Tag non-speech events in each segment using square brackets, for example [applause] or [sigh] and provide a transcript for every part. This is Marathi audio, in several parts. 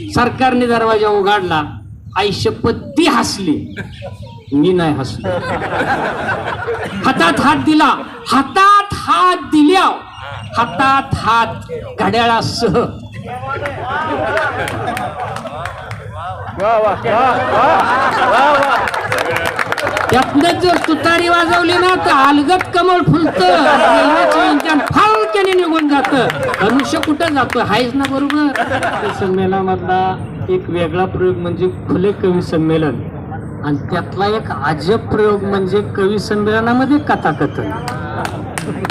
सरकारने दरवाजा उघडला आई हसली. मी नाही हसलो. हातात हात दिला. हातात हात दिल्या. हातात हात घड्याळासह. त्यातनं जर तुतारी वाजवली ना तर अलगत कमळ फुलत. फालक्याने निघून जात. मनुष्य कुठं जातो? हायच ना बरोबर. त्या संमेलनामधला एक वेगळा प्रयोग म्हणजे खुले कवी संमेलन. आणि त्यातला एक अजब प्रयोग म्हणजे कवी संमेलनामध्ये कथाकथन.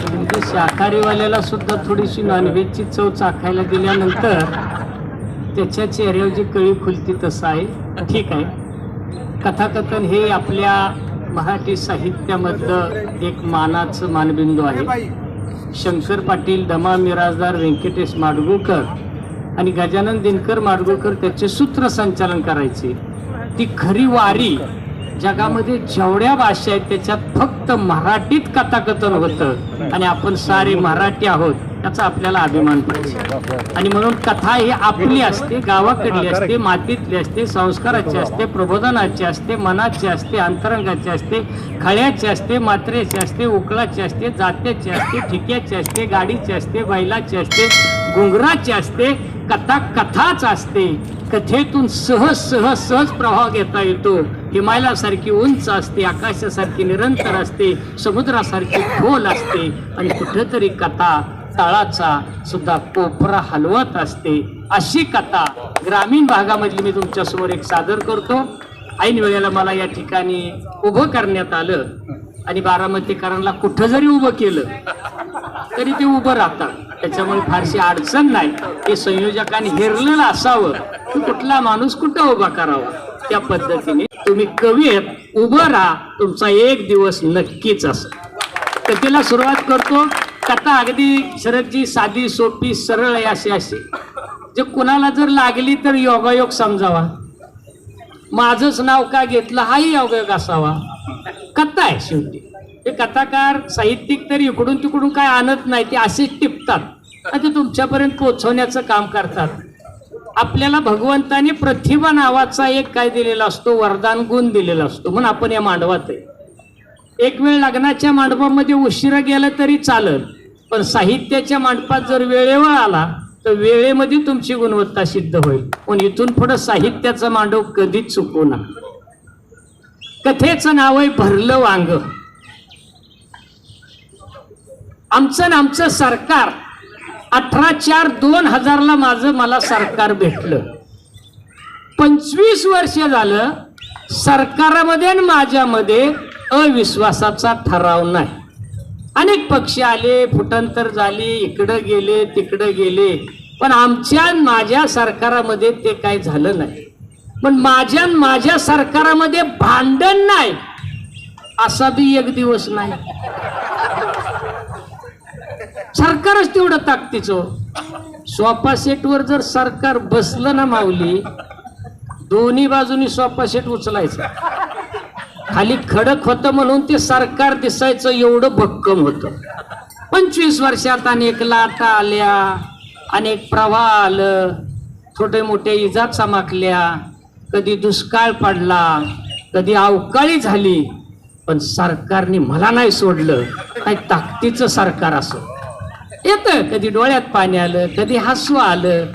म्हणजे शाकाहारीवाल्याला सुद्धा थोडीशी नॉनव्हेजची चव चाखायला दिल्यानंतर त्याच्या चेहऱ्यावर जी कळी खुलती तसं आहे. ठीक आहे. कथाकथन हे आपल्या मराठी साहित्यामधलं एक मानाचं मानबिंदू आहे. शंकर पाटील दमा मिराजदार व्यंकटेश माडगुळकर आणि गजानन दिनकर माडगुळकर त्याचे सूत्रसंचालन करायचे. ती खरी वारी जगामध्ये जेवढ्या भाषा आहेत त्याच्यात फक्त मराठीत कथाकथन होतं. आणि आपण सारे मराठी आहोत. त्याचा आपल्याला अभिमान पाहिजे आणि म्हणून कथा ही आपली असते गावाकडली असते मातीतली असते संस्काराची असते प्रबोधनाची असते मनाची असते अंतरंगाची असते खळ्याची असते मात्रेची असते उकळाची असते जात्याची असते ठिक्याची असते गाडीची असते बैलाची असते गुंगराची असते कथा कथाच असते. कथेतून सहज सहज सहज प्रभाव घेता येतो. हिमालयासारखी उंच असते आकाशासारखी निरंतर असते समुद्रासारखी खोल असते. आणि कुठेतरी कथा तळाचा सुद्धा कोपरा हलवत असते. अशी कथा ग्रामीण भागामधली मी तुमच्यासमोर एक सादर करतो. ऐन वेळेला मला या ठिकाणी उभं करण्यात आलं आणि बारामतीकरांना कुठं जरी उभं केलं तरी ते उभं राहतात. त्याच्यामुळे फारशी अडचण नाही. हे संयोजकांनी हिरलेलं असावं. की कुठला माणूस कुठं उभा करावा? त्या पद्धतीने तुम्ही कवी आहेत उभं राहा. तुमचा एक दिवस नक्कीच असं कथेला सुरुवात करतो. कथा अगदी शरदजी साधी सोपी सरळ आहे अशी अशी जे कुणाला जर लागली तर योगायोग समजावा. माझंच नाव का घेतलं हाही योगायोग असावा. कथा आहे शेवटी. ते कथाकार साहित्यिक तरी इकडून तिकडून काय आणत नाही ते असेच टिपतात. आणि ते तुमच्यापर्यंत पोहोचवण्याचं काम करतात. आपल्याला भगवंताने प्रतिभा नावाचा एक काय दिलेला असतो वरदान गुण दिलेला असतो. म्हणून आपण या मांडवात आहे. एक वेळ लग्नाच्या मांडपामध्ये उशिरा गेलं तरी चालत पण साहित्याच्या मांडपात जर वेळेवर आला तर वेळेमध्ये तुमची गुणवत्ता सिद्ध होईल. पण इथून पुढं साहित्याचा मांडव कधीच चुकवू नका. कथेचं नाव आहे भरलं वांग. आमचं आमचं सरकार अठरा चार दोन हजारला माझं मला सरकार भेटलं. पंचवीस वर्ष झालं सरकारामध्ये आणि माझ्यामध्ये अविश्वासाचा ठराव नाही. अनेक पक्ष आले फुटांतर झाली इकडं गेले तिकडं गेले. पण आमच्या माझ्या सरकारामध्ये ते काय झालं नाही. पण माझ्या माझ्या सरकारामध्ये भांडण नाही असा बी एक दिवस नाही. सरकारच तेवढं ताकदीचं. सोफा सेटवर जर सरकार बसलं ना माऊली दोन्ही बाजूनी सोफा सेट उचलायचं. खाली खडक होतं म्हणून ते सरकार दिसायचं एवढं भक्कम होतं. पंचवीस वर्षात अनेक लाटा आल्या अनेक प्रवाह आलं छोटे मोठे इजा चमाकल्या कधी दुष्काळ पडला कधी अवकाळी झाली पण सरकारने मला नाही सोडलं. काही ताकदीचं सरकार असो. येतं कधी डोळ्यात पाणी आलं कधी हसवा आलं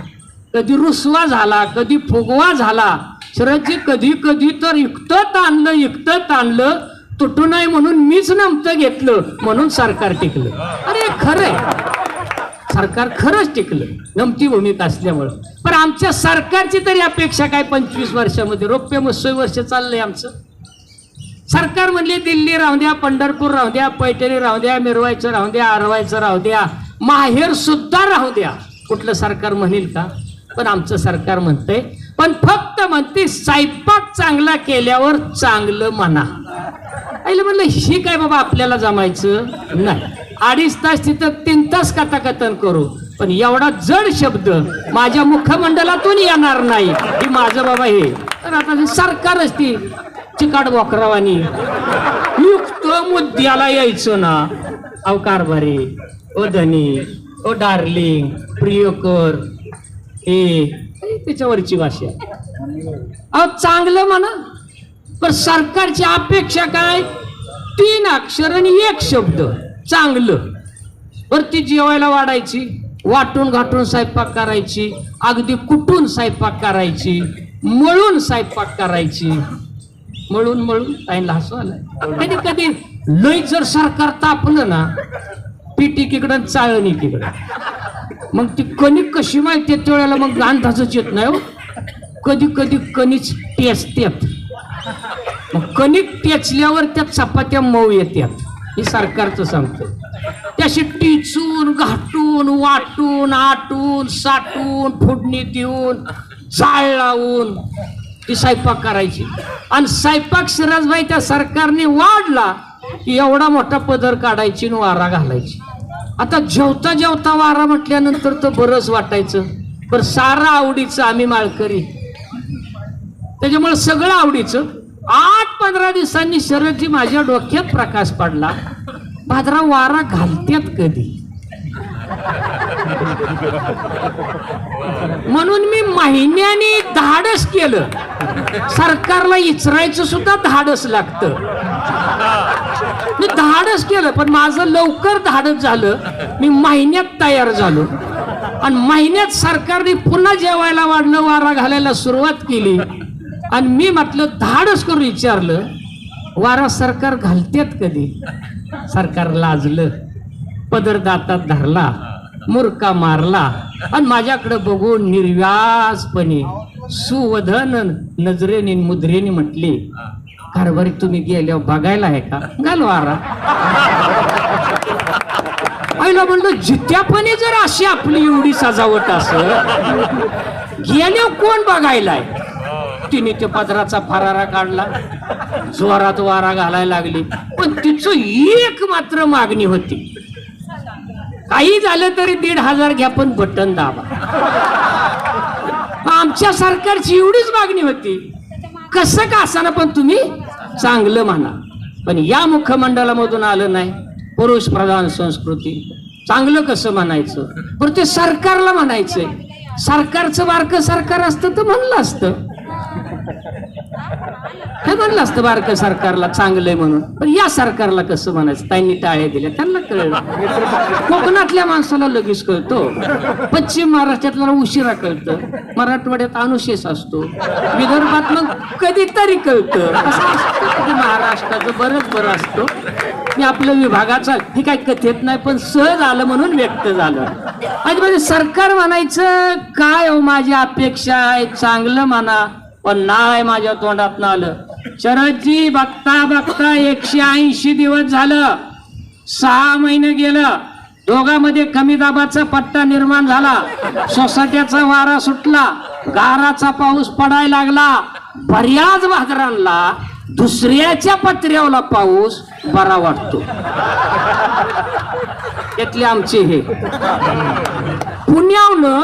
कधी रुसवा झाला कधी फुगवा झाला शरदजी कधी कधी तर इकतं ताणलं इकतं ताणलं तुटू नये म्हणून मीच नमतं घेतलं म्हणून सरकार टिकलं. अरे खरंय सरकार खरंच टिकलं. नमती भूमिका असल्यामुळं. पण आमच्या सरकारची तरी अपेक्षा काय पंचवीस वर्षामध्ये? रौप्य मत्स्य वर्ष चाललंय आमचं. सरकार म्हणले दिल्ली राहू द्या पंढरपूर राहू द्या पैठणी राहू द्या मिरवायचं राहू द्या आरवायचं राहू द्या माहेर सुद्धा राहू द्या. कुठलं सरकार म्हणेल का? पण आमचं सरकार म्हणतंय पण फक्त म्हणते स्वयंपाक चांगला केल्यावर चांगलं म्हणा. आईला म्हणलं ही काय बाबा आपल्याला जमायचं? नाही. अडीच तास तिथं तीन तास कथाकथन करू. पण एवढा जड शब्द माझ्या मुखमंडलातून येणार नाही. की माझं बाबा हे. तर आता सरकारच ती चिकाट वाकरावानी युक्त मुद्द्याला यायचं ना. अवकार कारभारी. ओ धनी. ओ डार्लिंग. प्रियकर. हे त्याच्यावरची भाषा आहे. अहो चांगलं म्हणा. पण सरकारची अपेक्षा काय? तीन अक्षर आणि एक शब्द. चांगलं. बर ती जेवायला वाढायची. वाटून घाटून स्वयंपाक करायची. अगदी कुटून स्वयंपाक करायची? मळून स्वयंपाक करायची. मळून मळून ताईला हसू आलं. कधी कधी लय जर सरकार तापलं ना पीठ किकडं चाळणी तिकडं मग ती कणिक कशी माहिती त्या वेळेला मग अंदाजच येत नाही हो. कधी कधी कणीच टेचतात मग कणिक टेचल्यावर त्या चपात्या मऊ येतात हे सरकारचं सांगतं. त्याशी टिचून घाटून वाटून आटून साठून फोडणी देऊन चाळ लावून ती स्वयंपाक करायची. आणि स्वयंपाक सिराजबाई त्या सरकारने वाढला की एवढा मोठा पदर काढायची आणि वारा घालायची. आता जेवता जेवता वारा म्हटल्यानंतर तर बरंच वाटायचं. पण सारं आवडीचं आम्ही माळकरी. त्याच्यामुळे सगळं आवडीचं. आठ पंधरा दिवसांनी शरदजी माझ्या डोक्यात प्रकाश पडला. भाद्रा वारा घालत्यात कधी? म्हणून मी महिन्याने धाडस केलं. सरकारला इचरायचं सुद्धा धाडस लागतं. मी धाडस केलं पण माझं लवकर धाडस झालं. मी महिन्यात तयार झालो. आणि महिन्यात सरकारने पुन्हा जेवायला वाढणं वारा घालायला सुरुवात केली. आणि मी म्हटलं धाडस करून विचारलं वारा सरकार घालतेत कधी? सरकार लाजलं. पदर दातात धरला मुरका मारला. आणि माझ्याकडे बघून निर्व्यासपणे सुवधन नजरेने मुद्रेने म्हटले कारभारी तुम्ही गेल्यावर बघायला आहे का? घाल वारा आईला म्हणलं जित्यापणे जर अशी आपली एवढी सजावट असं गेल्यावर कोण बघायलाय? तिने ते पदराचा फरारा काढला. जोरात वारा घालायला लागली. पण तिचं एक मात्र मागणी होती. काही झालं तरी दीड हजार घ्या पण बटन दाबा. आमच्या सरकारची एवढीच मागणी होती. कसं का असाना पण तुम्ही? चांगलं म्हणा. पण या मुख्यमंडळामधून आलं नाही. पुरुष प्रधान संस्कृती. चांगलं कसं म्हणायचं? पण ते सरकारला म्हणायचंय. सरकारचं बारकं सरकार असतं तर म्हणलं असतं. हे म्हणलं असतं बारकं सरकारला चांगलंय म्हणून. पण या सरकारला कसं म्हणायचं? त्यांनी टाळ्या दिल्या त्यांना कळलं. कोकणातल्या माणसाला लगेच कळतो. पश्चिम महाराष्ट्रातला उशिरा कळतं. मराठवाड्यात अनुशेष असतो. विदर्भात मग कधीतरी कळतं. महाराष्ट्राचं बरंच बरं असतो. मी आपल्या विभागाचा हे काय कथेत नाही पण सहज आलं म्हणून व्यक्त झालं. आणि म्हणजे सरकार म्हणायचं काय हो माझी अपेक्षा आहे चांगलं म्हणा. पण नाही माझ्या तोंडात आलं. शरदजी बघता बघता एकशे ऐंशी दिवस झालं. सहा महिने गेलं. दोघांमध्ये कमी दाबाचा पट्टा निर्माण झाला. सोसाट्याचा वारा सुटला. गाराचा पाऊस पडायला लागला. बऱ्याच भादरांना दुसऱ्याच्या पत्र्यावला पाऊस बरा वाटतो. त्यातले आमचे हे. पुण्यावलं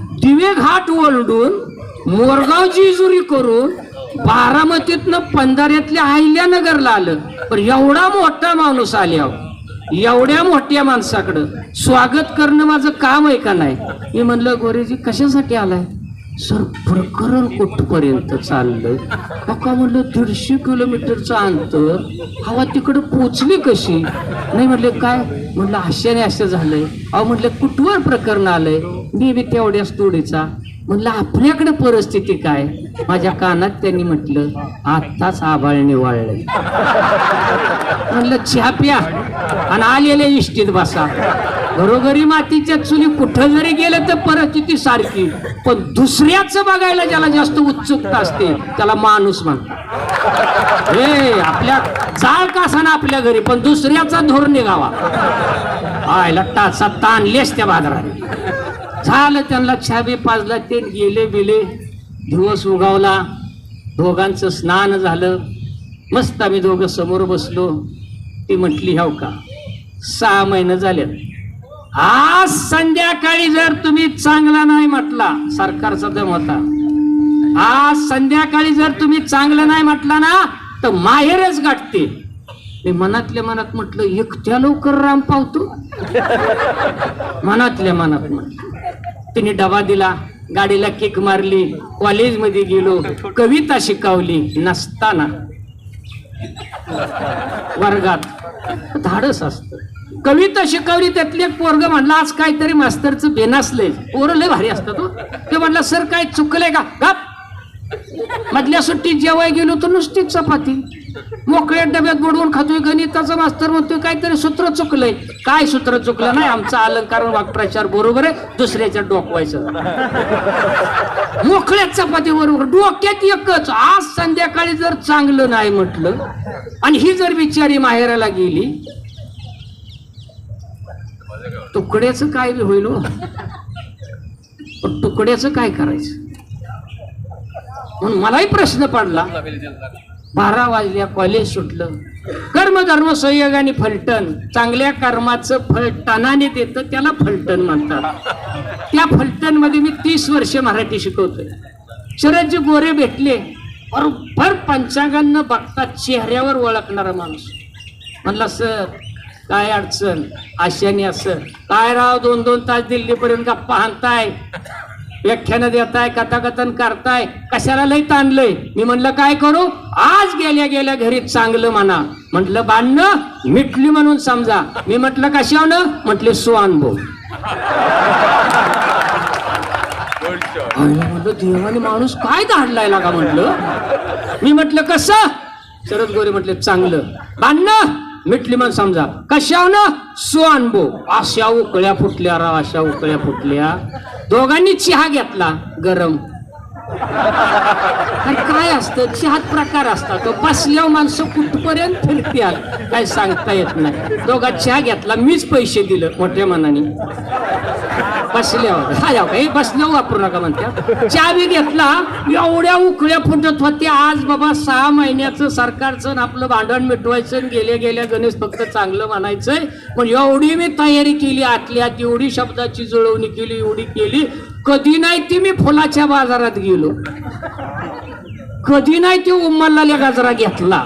दिवे घाट ओलडून मोरगाव जेजुरी करून बारामतीतनं पंधाऱ्यातल्या अहिल्यानगरला आलं. पण एवढा मोठा माणूस आल्यावर एवढ्या मोठ्या माणसाकडं स्वागत करणं माझं काम आहे का नाही? मी म्हणलं गोरेजी कशासाठी आलाय? सर प्रकरण कुठपर्यंत चाललंय? का म्हणलं दीडशे किलोमीटरचं अंतर हवा तिकडं पोचली कशी? नाही म्हटलं काय? म्हणलं आश्चर्य असं झालंय. अहो म्हटलं कुठवर प्रकरण आलंय? मी बी तेवढ्याच तोडीचा. म्हणलं आपल्याकडे परिस्थिती काय? माझ्या कानात त्यांनी म्हटलं आत्ताच आबाळ निवाळलं म्हणलं चहा प्या आणि आलेल्या इष्टीत बसा. घरोघरी मातीच्या चुली कुठं जरी गेलं तर परिस्थिती सारखी पण दुसऱ्याच बघायला ज्याला जास्त उत्सुकता असते त्याला माणूस म्हणतात. हे आपल्या जाळ का ना आपल्या घरी पण दुसऱ्याचा धोर निघावा. आयला टाचा ताणलेस त्या बाजारात झालं त्यांना छाबे पाजला ते गेले बिले दिवस उगावला दोघांचं स्नान झालं. मस्त आम्ही दोघं समोर बसलो. ती म्हटली हो का? सहा महिने झाले आज संध्याकाळी जर तुम्ही चांगला नाही म्हटला सरकारचा दम होता. आज संध्याकाळी जर तुम्ही चांगलं नाही म्हटला ना तर माहेरच गाठते. मी मनातल्या मनात म्हटलं एकट्या लवकर राम पावतो. [laughs] मनातल्या मनात म्हटलं. तिने डबा दिला गाडीला किक मारली कॉलेजमध्ये गेलो कविता शिकवली नसताना. वर्गात. धाडस असत. कविता शिकवली त्यातले एक पोरग म्हणला आज काहीतरी मास्तरचं बेनासले पोरं लय भारी असतात हो. ते म्हणला सर काय चुकलंय का? गप. मधल्या सुट्टीत जेवाय गेलो तर नुसतीच चपाती. मोकळ्या डब्यात बुडवून खातोय गणिताचा मास्तर म्हणतोय काहीतरी सूत्र चुकलंय. काय सूत्र चुकलं नाही? आमचा अलंकार वाक्प्रचार बरोबर आहे दुसऱ्याच्या डोकवायचं. मोकळ्या चपाती बरोबर डोक्यात एकच आज संध्याकाळी जर चांगलं नाही म्हटलं आणि ही जर बिचारी माहेराला गेली तुकड्याचं काय बी होईल हो. पण तुकड्याचं काय करायचं? म्हणून मलाही प्रश्न पडला बारा वाजल्या कॉलेज सुटलं. कर्मधर्म संयोग आणि फलटण चांगल्या कर्माचं फळ टनाने देतं त्याला फलटण म्हणतात. त्या फलटणमध्ये मी तीस वर्ष मराठी शिकवतोय. शरदजी गोरे भेटले बरोबर पंचांगांना बघता चेहऱ्यावर ओळखणारा माणूस. म्हणला सर काय अडचण? आशाने असं. काय राव दोन दोन तास दिल्लीपर्यंत गप्पा हाणताय व्याख्यानं देताय कथाकथन करताय कशाला लय ताणलंय? मी म्हणलं काय करू? आज गेल्या गेल्या घरी चांगलं म्हणा. म्हटलं बांधणं? मिटली म्हणून समजा. मी म्हटलं कशावनं? म्हटले सुअनुभव आईला म्हटलं देवाने माणूस काय धाडलाय लागा? म्हटलं. मी म्हटलं कसं? शरद गोरे म्हटले चांगलं. बांधणं? मिटली म्हणून समजा. कशावनं? सुअनुभव अशा उकळ्या फुटल्या राव अशा उकळ्या फुटल्या. दोघांनी चहा घेतला गरम. काय असतं? चहात प्रकार असतात. तो बसल्यावर माणसं कुठपर्यंत फिरत्याल काय सांगता येत नाही. दोघा चहा घेतला मीच पैसे दिलं मोठ्या मनाने. बसल्यावर हा काही बसल्यावर वापरू नका म्हणत्या. चहा बी घेतला. एवढ्या उकळ्या फुटत होत्या. आज बाबा सहा महिन्याचं सरकारचं आपलं भांडण मिटवायचं आणि गेल्या गेल्या गणेश फक्त चांगलं म्हणायचंय. पण एवढी मी तयारी केली आतल्या एवढी शब्दाची जुळवणी केली एवढी केली. कधी नाही ती मी फुलाच्या बाजारात गेलो. कधी नाही ती उमललेला गजरा घेतला.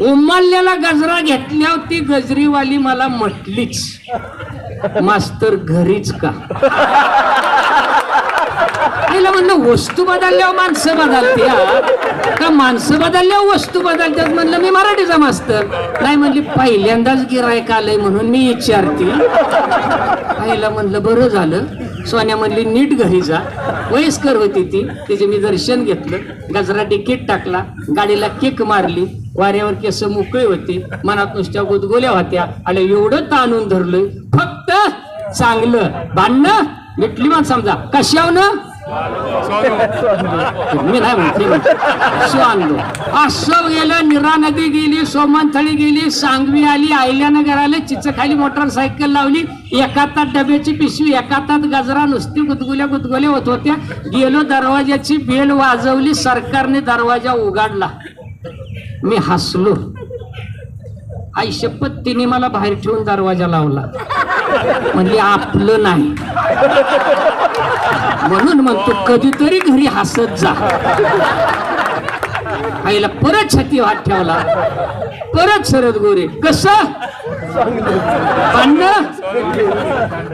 उमललेला गजरा घेतल्यावर ती गजरीवाली मला म्हटलीच. मास्तर घरीच का? तिला म्हणलं वस्तू बदलल्यावर माणसं बदलते का माणसं बदलल्यावर वस्तू बदलतात? म्हणलं मी मराठीचा मास्तर. नाही म्हणली पहिल्यांदाच गिरायक आलंय म्हणून मी विचारते. आईला म्हणलं बरं झालं. सोन्या म्हणली नीट घरी जा. वयस्कर होती ती तिचे मी दर्शन घेतलं. गजरा तिकीट टाकला गाडीला किक मारली. वाऱ्यावर केस मोकळे होते मनात नुसत्या गुदगोल्या होत्या. आणि एवढं ताणून धरलं फक्त चांगलं. बांधणं मिटली मान समजा. कशावनं? मी नाही म्हणते. असं आणलो असं गेलं निरा नदी गेली सोमनथळी गेली सांगवी आली आयल्यानगर आले चिचखाली मोटरसायकल लावली. एका तात डब्याची पिशवी एका तात गजरा नुसती गुदगुल्या गुदगुल्या होत होत्या. गेलो दरवाजाची बेल वाजवली सरकारने दरवाजा उघडला. मी हसलो. आई शपथ तिने मला बाहेर ठेवून दरवाजा लावला. म्हणजे आपलं नाही. म्हणून म्हणतो कधीतरी घरी हसत जा. आईला परत छाती हात ठेवला. परत शरद गोरे कस?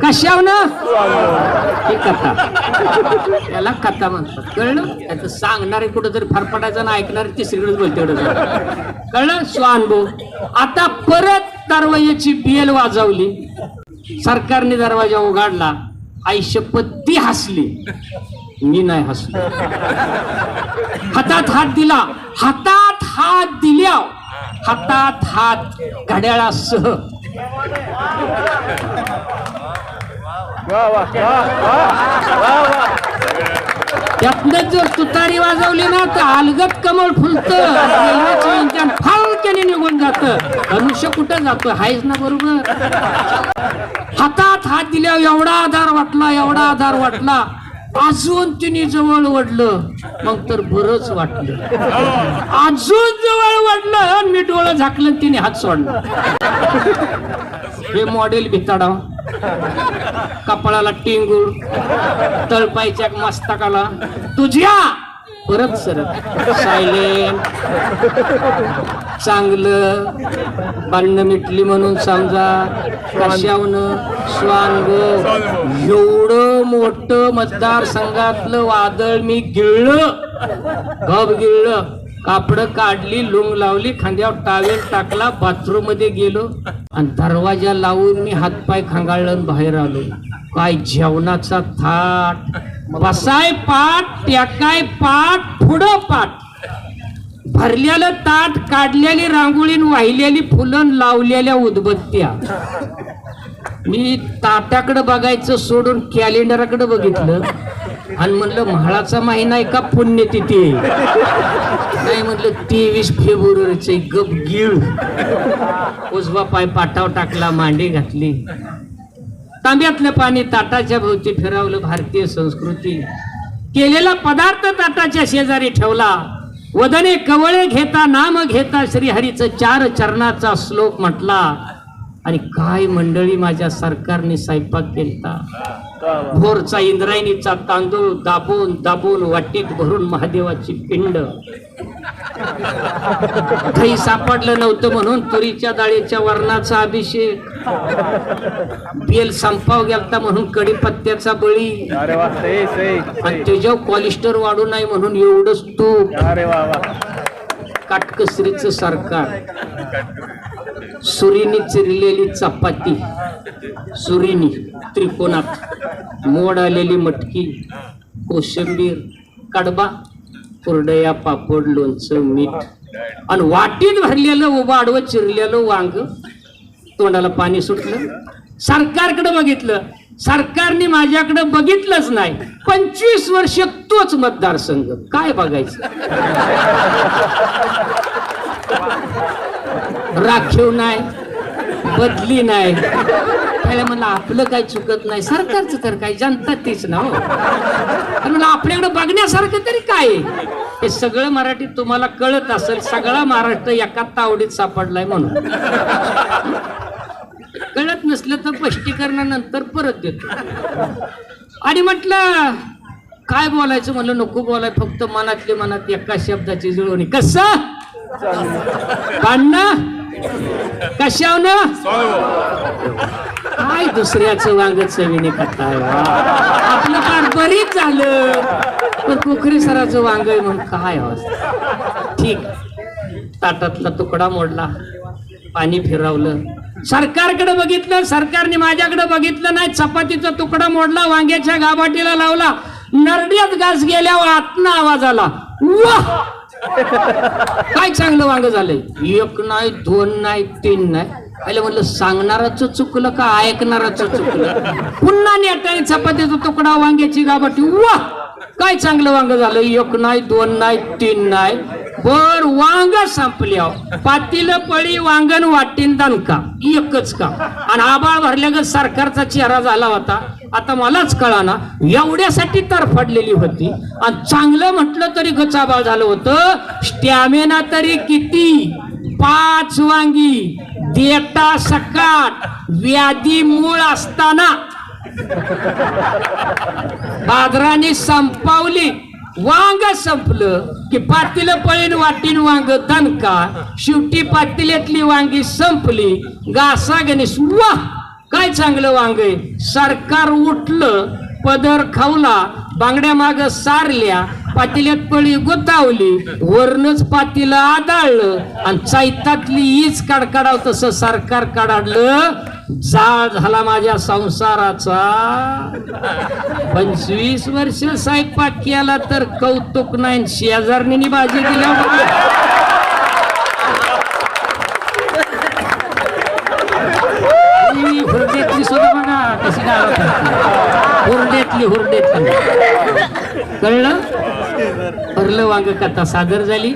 कशावनं? ही कथा. त्याला कथा म्हणतात. कळलं? त्याचं सांगणारे कुठंतरी फरफटायचं ना ऐकणारे तिसरीकडेच बोलते कळलं? स्वानुभव आता परत दरवाजाची बेल वाजवली. सरकारने दरवाजा उघडला. आई हसली. मी नाही हसलो. हातात हात दिला. हातात हात दिल्या हातात हात घड्याळासह. त्यातनं जर तुतारी वाजवली ना तर अलगत कमळ फुलत. फालक्याने निघून जात. मनुष्य कुठं जातो? हायच ना बरोबर? हातात हात दिल्यावर एवढा आधार वाटला एवढा आधार वाटला. अजून तिने जवळ वडलं मग तर बरंच वाटलं. अजून जवळ वडलं आणि मी डोळं झाकलं तिने हात सोडला. हे मॉडेल भिताडा. कपाळाला टिंगूळ तळपायच्या मस्तकाला. तुझ्या परत सरत सायलेंट चांगलं. बांधणं मिटली म्हणून समजा. कशावनं? स्वांग. एवढं मोठं मतदारसंघातलं वादळ मी गिळलं. गप गिळलं. कापड काढली लुंग लावली खांद्यावर टावेल टाकला बाथरूममध्ये गेलो. आणि दरवाजा लावून मी हातपाय खांगाळलं बाहेर आलो. काय जेवणाचा थाट. बसाय पाठ टेकाय पाठ पुढं पाठ भरलेलं ताट काढलेली रांगोळीन वाहिलेली फुलं लावलेल्या उदबत्त्या. मी ताटाकडे बघायचं सोडून कॅलेंडरकडे बघितलं. आणि म्हणलं म्हाळाचा महिना आहे का पुण्यतिथी आहे. नाही म्हणलं तेवीस फेब्रुवारीचे गप गिळ. उजवा पाय पाटाव टाकला मांडी घातली. तांब्यातलं पाणी ताटाच्या भोवती फिरवलं भारतीय संस्कृती. केलेला पदार्थ ताटाच्या शेजारी ठेवला. वदने कवळे घेता नाम घेता श्रीहरीचं चार चरणाचा श्लोक म्हटला. आणि काय मंडळी माझ्या सरकारने स्वयंपाक केलता? भोरचा इंद्रायणीचा तांदूळ दाबून दाबून वाटीत भरून महादेवाची पिंड. काही सापडलं नव्हतं म्हणून तुरीच्या डाळीच्या वर्णाचा अभिषेक. [laughs] बेल संपाव गेलता म्हणून कडीपत्त्याचा बळी. अरे वा सही सही आणि त्याच्यावर कॉलिस्टर वाढू नये म्हणून एवढंच तूप अरे वा वा. काटकसरीचं सरकार. सुरीनी चिरलेली चपाती. सुरीनी त्रिकोणात मोड आलेली मटकी. कोशिंबीर कडबा कुरडया पापड लोणचं मीठ. आणि वाटीत भरलेलं उभं आडवं चिरलेलं वांग. तोंडाला पाणी सुटलं. सरकारकडे बघितलं. सरकारने माझ्याकडे बघितलंच नाही. पंचवीस वर्ष तोच मतदारसंघ. काय बघायचं? राखीव नाही. बदली नाही. त्याला म्हणलं आपलं काही चुकत नाही. सरकारचं तर काय? जनता तीच ना हो. म्हणलं आपल्याकडे बघण्यासारखं तरी काय? हे सगळं मराठी तुम्हाला कळत असेल सगळा महाराष्ट्र एका तावडीत सापडलाय म्हणून. कळत नसलं तर स्पष्टीकरणानंतर परत देतो. आणि म्हटलं काय बोलायचं म्हणलं नको बोलाय फक्त मनातले मनात एका शब्दाची जुळवणी. कसं? भांडणं कशावनं? काय दुसऱ्याचं वांग सविनी करताय आपलं फार बरीच झालं. पण पोखरी सराचं वांग म्हणून काय ठीक. ताटातला तुकडा मोडला. पाणी फिरवलं. सरकारकडे बघितलं सरकारने माझ्याकडे बघितलं नाही. चपातीचा तुकडा मोडला वांग्याच्या गाभाटीला लावला. नरड्यात घास गेल्यावर आतना आवाज आला. काय चांगलं वांग झालंय? एक नाही दोन नाही तीन नाही. पहिले म्हणलं सांगणाराच चुकलं का ऐकणाराच चुकलं? पुन्हा नेटाने चपातीचा तुकडा वांग्याची गाभाटी. वा काय चांगलं वांग झालं? एक नाही दोन नाही तीन नाही. बर वांग संपल्या पातील पळी वांगण वाटीन दणका. एकच का आणि आबाळ भरल्या ग सरकारचा चेहरा झाला होता. आता मलाच कळाना एवढ्यासाठी तरफडलेली होती. आणि चांगलं म्हटलं तरी गचाबाळ झालं होतं. स्टॅमिना तरी किती? पाच वांगी. देता सकाट व्याधी मूळ असताना. बाजाराने संपावली. वांग संपलं की पातील पळीन वाटीन वांग दणका. शेवटी पातील्यातली वांगी संपली. गासा गणेश वा काय चांगलं वांग सरकार उठलं पदर खावला बांगड्या माग सारल्या पातील्यात पळी गुतावली. वरनच पातीला आदाळलं आणि चैतातली हीच काडकाडाव तसं सरकार काढाडलं. जाळ झाला माझ्या संसाराचा. पंचवीस वर्ष स्वयंपाक केला तर कौतुक नाही. शेजारणीनी बाजी दिल्या हुरडेतली सुद्धा बघा कशी गाव हुरडेतली हुरडेतली कळलं? भरलं वांग कथा सादर झाली.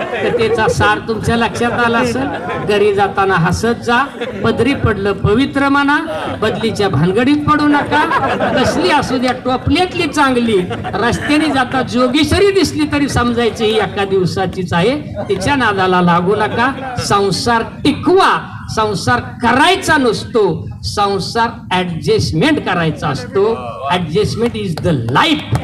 तर त्याचा सार तुमच्या लक्षात आला असेल. घरी जाताना हसत जा. पदरी पडलं पवित्र म्हणा. बदलीच्या भानगडीत पडू नका. कसली असू द्या टोपल्यातली चांगली. रस्त्याने जाता जोगेश्वरी दिसली तरी समजायची ही एका दिवसाचीच आहे. तिच्या नादाला लागू नका. संसार टिकवा. संसार करायचा नसतो. संसार ऍडजस्टमेंट करायचा असतो. Adjustment is the life